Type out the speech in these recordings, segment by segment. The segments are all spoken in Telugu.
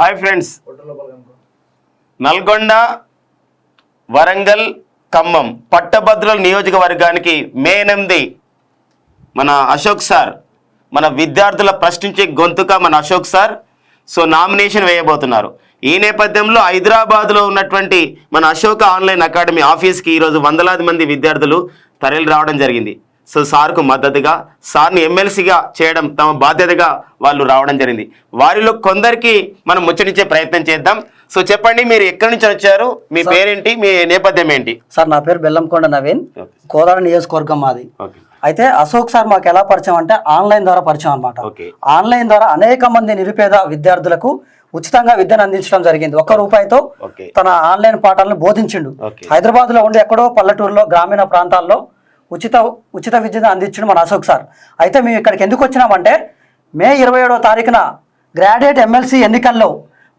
Hi friends. నల్గొండ వరంగల్ ఖమ్మం పట్టభద్రుల నియోజకవర్గానికి మే ఎనిమిది మన అశోక్ సార్ మన విద్యార్థుల ప్రశ్నించే గొంతుక మన అశోక్ సార్. సో నామినేషన్ వేయబోతున్నారు. ఈ నేపథ్యంలో హైదరాబాద్లో ఉన్నటువంటి మన అశోక ఆన్లైన్ అకాడమీ ఆఫీస్కి ఈరోజు వందలాది మంది విద్యార్థులు తరలి రావడం జరిగింది. సో సార్కు మద్దతుగా సార్ని ఎమ్మెల్సీగా చేయడం తమ బాధ్యతగా వాళ్ళు రావడం జరిగింది. వారిలో కొందరికి మనం ముచ్చటించే ప్రయత్నం చేద్దాం. సో చెప్పండి మీరు ఎక్కడి నుంచి వచ్చారు? మీ పేరేంటి? మీ నేపథ్యం ఏంటి? సార్ నా పేరు బెల్లంకొండ నవీన్. కోదాడ నియోజకవర్గం మాది. అయితే అశోక్ సార్ మాకు ఎలా పరిచయం అంటే ఆన్లైన్ ద్వారా పరిచయం అనమాట ఆన్లైన్ ద్వారా అనేక మంది నిరుపేద విద్యార్థులకు ఉచితంగా విద్యను అందించడం జరిగింది. ఒక్క రూపాయితో తన ఆన్లైన్ పాఠాలను బోధించిండు. హైదరాబాద్లో ఉండి ఎక్కడో పల్లెటూరులో గ్రామీణ ప్రాంతాల్లో ఉచిత ఉచిత విద్యను అందించడం మన అశోక్ సార్. అయితే మేము ఇక్కడికి ఎందుకు వచ్చినామంటే మే ఇరవై ఏడవ తారీఖున గ్రాడ్యుయేట్ ఎమ్మెల్సీ ఎన్నికల్లో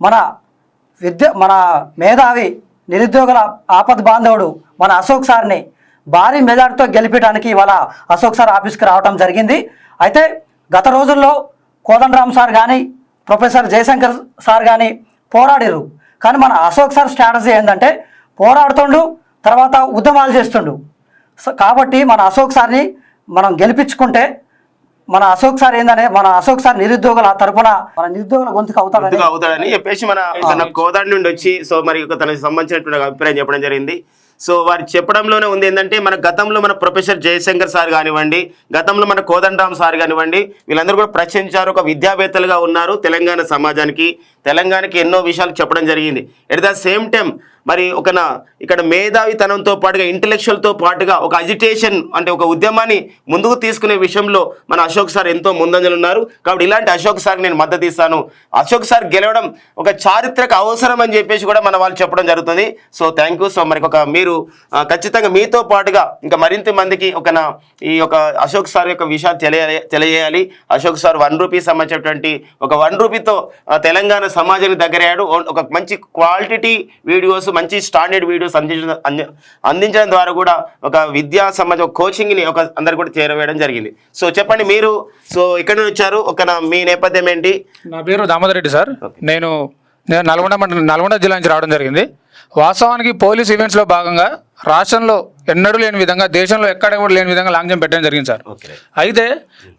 మన విద్య మన మేధావి నిరుద్యోగుల ఆపద్ బాంధవుడు మన అశోక్ సార్ని భారీ మెజార్టీతో గెలిపించడానికి ఇవాళ అశోక్ సార్ ఆఫీస్కి రావడం జరిగింది. అయితే గత రోజుల్లో కోదండరామ్ సార్ కానీ ప్రొఫెసర్ జయశంకర్ సార్ కానీ పోరాడిరు కానీ మన అశోక్ సార్ స్ట్రాటజీ ఏంటంటే పోరాడుతుండు తర్వాత ఉద్యమాలు చేస్తుండు. సో కాబట్టి మన అశోక్ సార్ని మనం గెలిపించుకుంటే మన అశోక్ సార్ ఏంటంటే మన అశోక్ సార్ నిరుద్యోగుల తరపున మన నిరుద్యోగుల గొంతుకు అవుతాడని ఎందుకు అవుతాడని చెప్పేసి మన తన కోదాడి నుండి వచ్చి సో మరి తనకు సంబంధించినటువంటి అభిప్రాయం చెప్పడం జరిగింది. సో వారు చెప్పడంలోనే ఉంది ఏంటంటే మన గతంలో మన ప్రొఫెసర్ జయశంకర్ సార్ కానివ్వండి గతంలో మన కోదండరామ్ సార్ కానివ్వండి వీళ్ళందరూ కూడా ప్రశ్నించారు ఒక విద్యావేత్తలుగా ఉన్నారు తెలంగాణ సమాజానికి. తెలంగాణకి ఎన్నో విషయాలు చెప్పడం జరిగింది. ఎట్ ద సేమ్ టైం మరి ఒక ఇక్కడ మేధావితనంతో పాటుగా ఇంటలెక్చువల్తో పాటుగా ఒక అజిటేషన్ అంటే ఒక ఉద్యమాన్ని ముందుకు తీసుకునే విషయంలో మన అశోక్ సార్ ఎంతో ముందంజలు ఉన్నారు. కాబట్టి ఇలాంటి అశోక్ సార్ నేను మద్దతు ఇస్తాను. అశోక్ సార్ గెలవడం ఒక చారిత్రక అవసరం అని చెప్పేసి కూడా మన వాళ్ళు చెప్పడం జరుగుతుంది. సో థ్యాంక్ యూ సో మరి ఒక మీరు ఖచ్చితంగా మీతో పాటుగా ఇంకా మరింత మందికి ఒక ఈ యొక్క అశోక్ సార్ యొక్క విషయాలు తెలియ తెలియజేయాలి. అశోక్ సార్ వన్ రూపీ సంబంధించినటువంటి ఒక వన్ రూపీతో తెలంగాణ సమాజానికి దగ్గరయ్యాడు. ఒక మంచి క్వాలిటీ వీడియోస్ మంచి స్టాండర్డ్ వీడియోస్ అందించడం అంది- అందించడం ద్వారా కూడా ఒక విద్యా సమాజం కోచింగ్ని ఒక అందరు కూడా చేరవేయడం జరిగింది. సో చెప్పండి మీరు. సో ఎక్కడి నుంచి వచ్చారు. ఒక నా మీ నేపథ్యం ఏంటి? నా పేరు దామోదర్ రెడ్డి సార్. నేను నేను నల్గొండ మండలం నల్గొండ జిల్లా నుంచి రావడం జరిగింది. వాస్తవానికి పోలీస్ ఈవెంట్స్లో భాగంగా రాష్ట్రంలో ఎన్నడూ లేని విధంగా దేశంలో ఎక్కడ కూడా లేని విధంగా లాంగ్ జంప్ పెట్టడం జరిగింది సార్. అయితే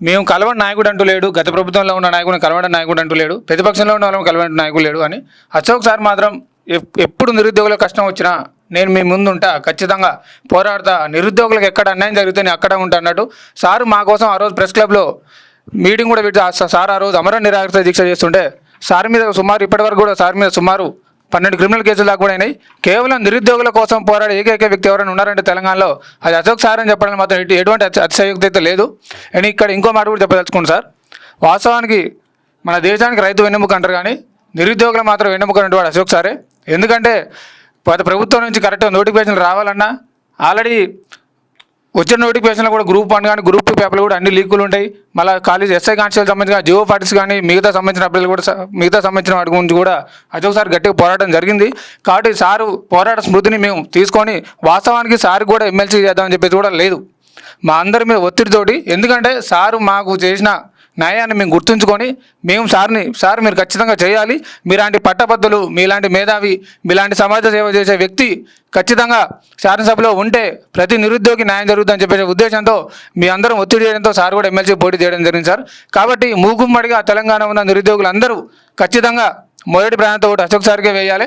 మేము కలవని నాయకుడు అంటూ లేడు గత ప్రభుత్వంలో ఉన్న నాయకుడు కలవని నాయకుడు అంటూ లేడు ప్రతిపక్షంలో ఉన్న వాళ్ళని కలవని నాయకుడు లేడు అని అశోక్ సార్ మాత్రం ఎప్- ఎప్పుడు నిరుద్యోగుల కష్టం వచ్చినా నేను మీ ముందు ఉంటా ఖచ్చితంగా పోరాడతా నిరుద్యోగులకు ఎక్కడ అన్యాయం జరిగితే నేను అక్కడ ఉంటా అన్నట్టు సారు మా కోసం ఆ రోజు ప్రెస్ క్లబ్లో మీటింగ్ కూడా పెట్టి సార్ ఆ రోజు అమర నిరాకరణ దీక్ష చేస్తుంటే సార్ మీద సుమారు ఇప్పటివరకు కూడా సార్ మీద సుమారు పన్నెండు క్రిమినల్ కేసులు దాకా కూడా కేవలం నిరుద్యోగుల కోసం పోరాడే ఏకైక వ్యక్తి ఎవరైనా ఉన్నారంటే తెలంగాణలో అది అశోక్ సార్ అని చెప్పడానికి మాత్రం ఎటువంటి అతిశయోక్తి అయితే లేదు. అండ్ ఇక్కడ ఇంకో మాట కూడా చెప్పదలుచుకోండి సార్. వాస్తవానికి మన దేశానికి రైతు వెన్నెముక అంటారు కానీ నిరుద్యోగులు మాత్రం వెన్నెముక అంటే వాడు అశోక్ సారే. ఎందుకంటే గత ప్రభుత్వం నుంచి కరెక్ట్ నోటిఫికేషన్ రావాలన్నా ఆల్రెడీ వచ్చిన నోటిఫికేషన్లో కూడా గ్రూప్ వన్ కానీ గ్రూప్ టూ పేపర్లు కూడా అన్ని లీకులు ఉంటాయి. మళ్ళీ కాలేజ్ ఎస్ఐ కాన్స్టేబుల్ సంబంధించిన జియో పార్టీస్ కానీ మిగతా సంబంధించిన అభ్యర్థులు కూడా మిగతా సంబంధించిన వాటి గురించి కూడా అశోక్ గట్టిగా పోరాటం జరిగింది. కాబట్టి సారు పోరాట స్మృతిని మేము తీసుకొని వాస్తవానికి సార్ కూడా ఎమ్మెల్సీ చేద్దామని చెప్పేసి కూడా లేదు. మా అందరి మీద ఒత్తిడితోటి. ఎందుకంటే సారు మాకు చేసిన న్యాయాన్ని మేము గుర్తుంచుకొని మేము సార్ని సార్ మీరు ఖచ్చితంగా చేయాలి. మీలాంటి పట్టబద్ధులు మీలాంటి మేధావి మీలాంటి సమాజ సేవ చేసే వ్యక్తి ఖచ్చితంగా శాసనసభలో ఉంటే ప్రతి నిరుద్యోగి న్యాయం జరుగుతుందని చెప్పే ఉద్దేశంతో మీ అందరం ఒత్తిడి చేయడంతో సార్ కూడా ఎమ్మెల్సీ పోటీ చేయడం జరిగింది సార్. కాబట్టి మూకుమ్మడిగా తెలంగాణ ఉన్న నిరుద్యోగులందరూ ఖచ్చితంగా మొదటి ప్రాణంతో కూడా అశోక్ సార్కే వేయాలి.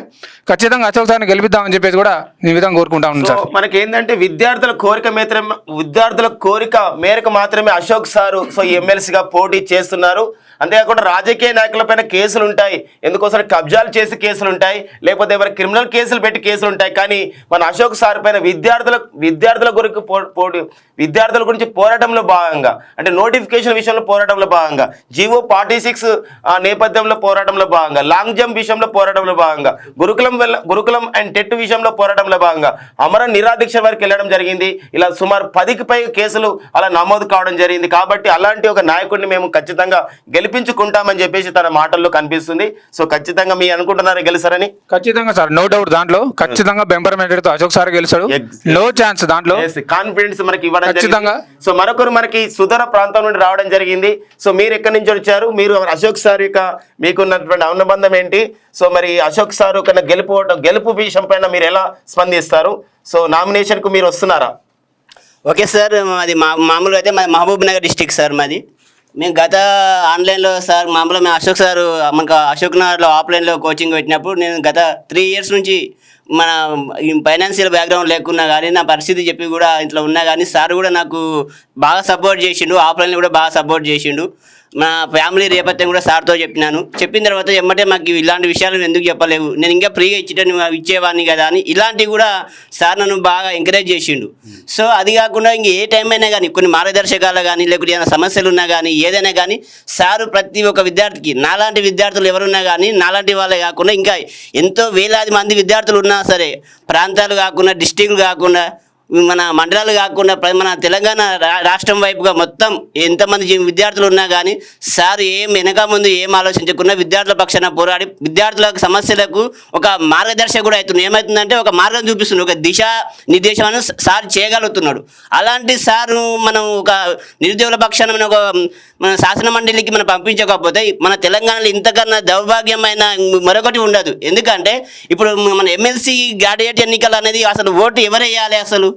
ఖచ్చితంగా అశోక్ సార్ని గెలిపిద్దామని చెప్పేసి కూడా ఈ విధంగా కోరుకుంటా ఉన్నాను సార్. మనకి ఏంటంటే విద్యార్థుల కోరిక మాత్రమే విద్యార్థుల కోరిక మేరకు మాత్రమే అశోక్ సారు సో ఎమ్మెల్సీగా పోటీ చేస్తున్నారు. అంతేకాకుండా రాజకీయ నాయకులపైన కేసులు ఉంటాయి ఎందుకోసం కబ్జాలు చేసి కేసులు ఉంటాయి లేకపోతే ఎవరి క్రిమినల్ కేసులు పెట్టి కేసులు ఉంటాయి కానీ మన అశోక్ సార్ పైన విద్యార్థుల విద్యార్థుల గురించి పో- పోటీ విద్యార్థుల గురించి పోరాటంలో భాగంగా అంటే నోటిఫికేషన్ విషయంలో పోరాటంలో భాగంగా జీవో ఫార్టీ సిక్స్ నేపథ్యంలో పోరాటంలో భాగంగా లాంగ్ జంప్ విషయంలో పోరాటంలో భాగంగా గురుకులం గురుకులం అండ్ టెట్ విషయంలో పోరాటంలో భాగంగా అమర నిరాదీక్ష వరకు వెళ్ళడం జరిగింది. ఇలా సుమారు పదికి పై కేసులు అలా నమోదు కావడం జరిగింది. కాబట్టి అలాంటి ఒక నాయకుడిని మేము ఖచ్చితంగా గెలిపి గెలిపించుకుంటామని చెప్పేసి తన మాటల్లో కనిపిస్తుంది. సో ఖచ్చితంగా మీ అనుకుంటున్నారా గెలుస్తారని? ఖచ్చితంగా సార్ నో డౌట్ దాంట్లో. ఖచ్చితంగా బెంబర్ మెజార్టీతో అశోక్ సార్ గెలుస్తాడు. నో ఛాన్స్ దాంట్లో. కాన్ఫిడెన్స్ మనకి ఇవ్వడం ఖచ్చితంగా. జరిగింది. సో మరొకరు మనకి సుదూర ప్రాంతం నుండి రావడం జరిగింది. సో మీరు ఎక్కడి నుంచి వచ్చారు? మీరు అశోక్ సార్ యొక్క మీకున్నటువంటి అనుబంధం ఏంటి? సో మరి అశోక్ సార్ కన్నా గెలుపు గెలుపు విషయం పైన మీరు ఎలా స్పందిస్తారు? సో నామినేషన్కు మీరు వస్తున్నారా? ఓకే సార్ మాది మా మామూలుగా అయితే మాది మహబూబ్ నగర్ డిస్టిక్ సార్ మాది. మేము గత ఆన్లైన్లో సార్ మామూలుగా మేము అశోక్ సార్ మనకు అశోక్ నగర్లో ఆఫ్లైన్లో కోచింగ్ పెట్టినప్పుడు నేను గత త్రీ ఇయర్స్ నుంచి మన ఫైనాన్షియల్ బ్యాక్గ్రౌండ్ లేకున్నా కానీ నా పరిస్థితి చెప్పి కూడా ఇంట్లో ఉన్నా కానీ సార్ కూడా నాకు బాగా సపోర్ట్ చేసిండు ఆఫ్లైన్లో కూడా బాగా సపోర్ట్ చేసిండు. మా ఫ్యామిలీ రేపత్యం కూడా సార్తో చెప్పినాను. చెప్పిన తర్వాత ఎమ్మటే మాకు ఇలాంటి విషయాలు ఎందుకు చెప్పలేవు. నేను ఇంకా ఫ్రీగా ఇచ్చేటని ఇచ్చేవాడిని కదా అని ఇలాంటివి కూడా సార్ నన్ను బాగా ఎంకరేజ్ చేసిండు. సో అది కాకుండా ఇంక ఏ టైం అయినా కానీ కొన్ని మార్గదర్శకాలు కానీ లేకపోతే ఏదైనా సమస్యలు ఉన్నా కానీ ఏదైనా కానీ సారు ప్రతి ఒక్క విద్యార్థికి నాలాంటి విద్యార్థులు ఎవరున్నా కానీ నాలాంటి వాళ్ళే కాకుండా ఇంకా ఎంతో వేలాది మంది విద్యార్థులు ఉన్నా సరే ప్రాంతాలు కాకుండా డిస్టిక్లు కాకుండా మన మండలాలు కాకుండా ప్ర- మన తెలంగాణ రా- రాష్ట్రం వైపుగా మొత్తం ఎంతమంది విద్యార్థులు ఉన్నా కానీ సార్ ఏం వెనక ముందు ఏం ఆలోచించకుండా విద్యార్థుల పక్షాన పోరాడి విద్యార్థుల సమస్యలకు ఒక మార్గదర్శకుడు కూడా అవుతుంది ఏమవుతుందంటే ఒక మార్గం చూపిస్తుంది ఒక దిశ నిర్దేశం సార్ చేయగలుగుతున్నాడు. అలాంటి సార్ మనం ఒక నిరుద్యోగుల పక్షాన మనం ఒక మన శాసన మండలికి మనం పంపించకపోతే మన తెలంగాణలో ఇంతకన్నా దౌర్భాగ్యమైన మరొకటి ఉండదు. ఎందుకంటే ఇప్పుడు మన ఎమ్మెల్సీ గ్రాడ్యుయేట్ ఎన్నికలు అనేది అసలు ఓటు ఎవరు వేయాలి అసలు?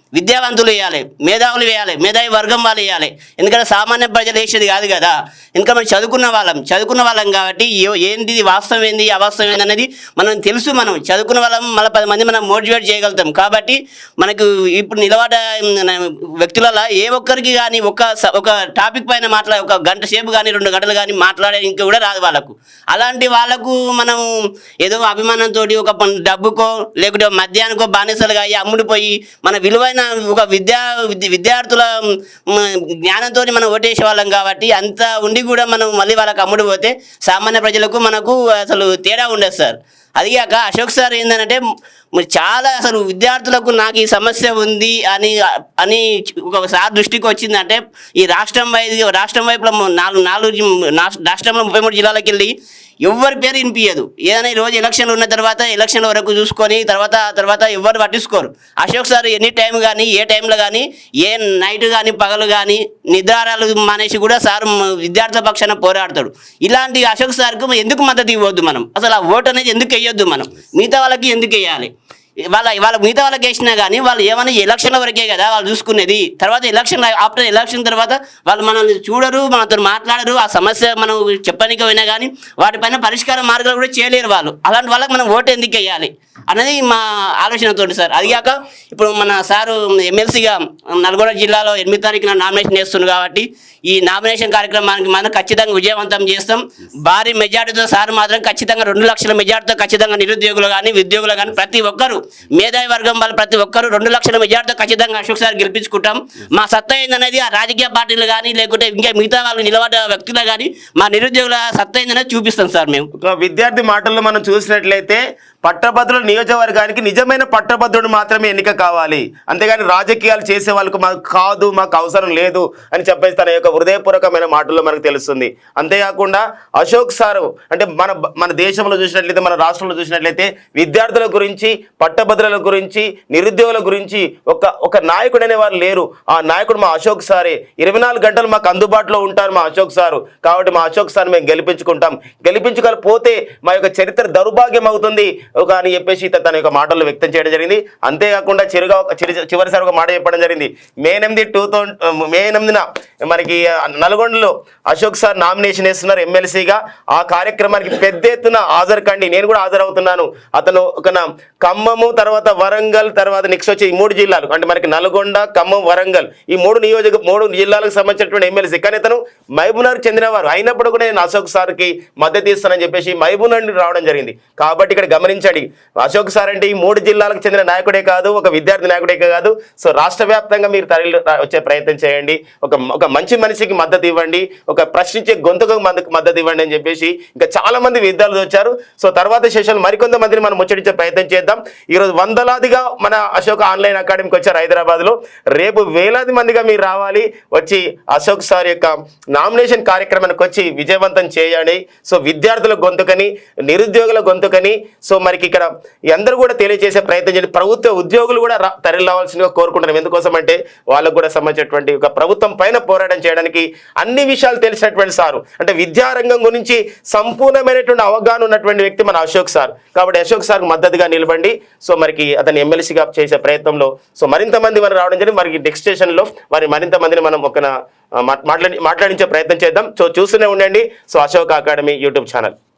విద్యావంతులు వేయాలి మేధావులు వేయాలి మేధావి వర్గం వాళ్ళు వేయాలి. ఎందుకంటే సామాన్య ప్రజలు వేసేది కాదు కదా. ఇంకా మనం చదువుకున్న వాళ్ళం. చదువుకున్న వాళ్ళం కాబట్టి ఏంది ఇది వాస్తవం ఏంది అవాస్తవం ఏంది అనేది మనం తెలుసు మనం. చదువుకున్న వాళ్ళం మళ్ళీ పది మంది మనం మోటివేట్ చేయగలుగుతాం. కాబట్టి మనకు ఇప్పుడు నిలబడ వ్యక్తులలో ఏ ఒక్కరికి కానీ ఒక స- ఒక టాపిక్ పైన మాట్లాడే ఒక గంట సేపు కానీ రెండు గంటలు కానీ మాట్లాడే ఇంకా కూడా రాదు వాళ్ళకు. అలాంటి వాళ్ళకు మనం ఏదో అభిమానంతో ఒక డబ్బుకో లేకుంటే మద్యానికో బానిసలుగా అయ్యి అమ్ముడిపోయి మన విలువైన ఒక విద్యా విద్యార్థుల జ్ఞానంతో మనం ఓటేసే వాళ్ళం కాబట్టి అంత ఉండి కూడా మనం మళ్ళీ వాళ్ళకి అమ్ముడు పోతే సామాన్య ప్రజలకు మనకు అసలు తేడా ఉండదు సార్. అదిగాక అశోక్ సార్ ఏంటంటే చాలా అసలు విద్యార్థులకు నాకు ఈ సమస్య ఉంది అని అని ఒకసారి దృష్టికి వచ్చిందంటే ఈ రాష్ట్రం వైపు రాష్ట్రం వైపులో నాలుగు నాలుగు రాష్ట్రంలో ముప్పై మూడు జిల్లాలకు వెళ్ళి ఎవరి పేరు వినిపించదు ఏదైనా రోజు ఎలక్షన్లు ఉన్న తర్వాత ఎలక్షన్ వరకు చూసుకొని తర్వాత తర్వాత ఎవరు పట్టించుకోరు. అశోక్ సార్ ఎనీ టైం కానీ ఏ టైంలో కానీ ఏ నైట్ కానీ పగలు కానీ నిద్రారాలు మానేసి కూడా సార్ విద్యార్థుల పక్షాన పోరాడతాడు. ఇలాంటి అశోక్ సార్కు ఎందుకు మద్దతు ఇవ్వద్దు మనం? అసలు ఆ ఓటు అనేది ఎందుకు వేయొద్దు మనం? మిగతా వాళ్ళకి ఎందుకు వేయాలి? వాళ్ళ వాళ్ళ మిగతా వాళ్ళకి వేసినా కానీ వాళ్ళు ఏమైనా ఎలక్షన్ల వరకే కదా వాళ్ళు చూసుకునేది. తర్వాత ఎలక్షన్ ఆఫ్టర్ ఎలక్షన్ తర్వాత వాళ్ళు మనల్ని చూడరు మనతో మాట్లాడరు. ఆ సమస్య మనం చెప్పడానికి పోయినా కానీ వాటిపైన పరిష్కార మార్గాలు కూడా చేయలేరు వాళ్ళు. అలాంటి వాళ్ళకి మనం ఓటు ఎందుకు వేయాలి? అనేది మా ఆలోచనతో సార్. అది కాక ఇప్పుడు మన సారు ఎమ్మెల్సీగా నల్గొండ జిల్లాలో ఎనిమిది తారీఖున నామినేషన్ చేస్తున్నారు కాబట్టి ఈ నామినేషన్ కార్యక్రమానికి మనం ఖచ్చితంగా విజయవంతం చేస్తాం. భారీ మెజార్టీతో సార్ మాత్రం ఖచ్చితంగా రెండు లక్షల మెజార్టీతో ఖచ్చితంగా నిరుద్యోగులు కానీ ఉద్యోగులు కానీ ప్రతి ఒక్కరు మేధావి వర్గం వాళ్ళు ప్రతి ఒక్కరు రెండు లక్షల మెజార్టీతో ఖచ్చితంగా అశోక్ సార్ గెలిపించుకుంటాం. మా సత్తా ఏందనేది ఆ రాజకీయ పార్టీలు కానీ లేకుంటే ఇంకా మిగతా వాళ్ళు నిలబడ్డ వ్యక్తులు కానీ మా నిరుద్యోగుల సత్తా ఏందనేది చూపిస్తాం సార్ మేము. ఒక విద్యార్థి మాటల్లో మనం చూసినట్లయితే పట్టభద్రుల నియోజకవర్గానికి నిజమైన పట్టభద్రుడు మాత్రమే ఎన్నిక కావాలి. అంతేగాని రాజకీయాలు చేసే వాళ్ళకు మాకు కాదు మాకు అవసరం లేదు అని చెప్పేసి తన యొక్క హృదయపూర్వకమైన మాటల్లో మనకు తెలుస్తుంది. అంతేకాకుండా అశోక్ సారు అంటే మన మన దేశంలో చూసినట్లయితే మన రాష్ట్రంలో చూసినట్లయితే విద్యార్థుల గురించి పట్టభద్రుల గురించి నిరుద్యోగుల గురించి ఒక ఒక నాయకుడు అనేవారు లేరు. ఆ నాయకుడు మా అశోక్ సారే. ఇరవై నాలుగు గంటలు మాకు అందుబాటులో ఉంటారు మా అశోక్ సారు. కాబట్టి మా అశోక్ సార్ మేము గెలిపించుకుంటాం. గెలిపించుకోకపోతే మా యొక్క చరిత్ర దౌర్భాగ్యం అవుతుంది. ఒక అని చెప్పేసి తన యొక్క మాటల్లో వ్యక్తం చేయడం జరిగింది. అంతేకాకుండా చిరుగా ఒక చిరు- చివరిసారి ఒక మాట చెప్పడం జరిగింది. మే ఎనిమిది టూ మే ఎనిమిదిన మనకి నల్గొండలో అశోక్ సార్ నామినేషన్ వేస్తున్నారు ఎమ్మెల్సీగా. ఆ కార్యక్రమానికి పెద్ద ఎత్తున హాజరు కండి. నేను కూడా హాజరవుతున్నాను. అతను ఒక ఖమ్మము తర్వాత వరంగల్ తర్వాత నెక్స్ట్ వచ్చి ఈ మూడు జిల్లాలు. అంటే మనకి నల్గొండ ఖమ్మం వరంగల్ ఈ మూడు నియోజక మూడు జిల్లాలకు సంబంధించినటువంటి ఎమ్మెల్సీ. కానీ ఇతను మహబూబ్నగర్ చెందినవారు. అయినప్పుడు కూడా నేను అశోక్ సార్కి మద్దతు ఇస్తానని చెప్పేసి మహబూబ్నగర్ రావడం జరిగింది. కాబట్టి ఇక్కడ గమనించండి అశోక్ సార్ అంటే ఈ మూడు జిల్లాలకు చెందిన నాయకుడే కాదు ఒక విద్యార్థి నాయకుడే కాదు. సో రాష్ట్ర వ్యాప్తంగా మీరు తరలి వచ్చే ప్రయత్నం చేయండి. ఒక ఒక మంచి మనిషికి మద్దతు ఇవ్వండి. ఒక ప్రశ్నించే గొంతుకు మద్దతు ఇవ్వండి అని చెప్పేసి ఇంకా చాలా మంది విద్యార్థులు వచ్చారు. సో తర్వాత సెషన్ మరికొంతమందిని మనం ముచ్చటించే ప్రయత్నం చేద్దాం. ఈరోజు వందలాదిగా మన అశోక్ ఆన్లైన్ అకాడమీకి వచ్చారు హైదరాబాద్లో. రేపు వేలాది మందిగా మీరు రావాలి. వచ్చి అశోక్ సార్ యొక్క నామినేషన్ కార్యక్రమానికి వచ్చి విజయవంతం చేయండి. సో విద్యార్థుల గొంతుకని నిరుద్యోగుల గొంతుకని సో మనకి ఇక్కడ అందరూ కూడా తెలియజేసే ప్రయత్నం చేయండి. ప్రభుత్వ ఉద్యోగులు కూడా తరలి రావాల్సిందిగా కోరుకుంటున్నాం ఎందుకోసం అంటే వాళ్ళకు కూడా సంబంధించినటువంటి ఒక ప్రభుత్వం పైన పోరాటం చేయడానికి అన్ని విషయాలు తెలిసినటువంటి సారు. అంటే విద్యారంగం గురించి సంపూర్ణమైనటువంటి అవగాహన ఉన్నటువంటి వ్యక్తి మన అశోక్ సార్. కాబట్టి అశోక్ సార్కు మద్దతుగా నిలబండి సో మనకి అతని ఎమ్మెల్సీగా చేసే ప్రయత్నంలో సో మరింత మంది మనం రావడం జరిగింది. మరి నెక్స్ట్ స్టేషన్లో మరి మరింత మందిని మనం ఒక మాట్లాడి మాట్లాడించే ప్రయత్నం చేద్దాం. సో చూస్తూనే ఉండండి. So Ashok academy YouTube channel.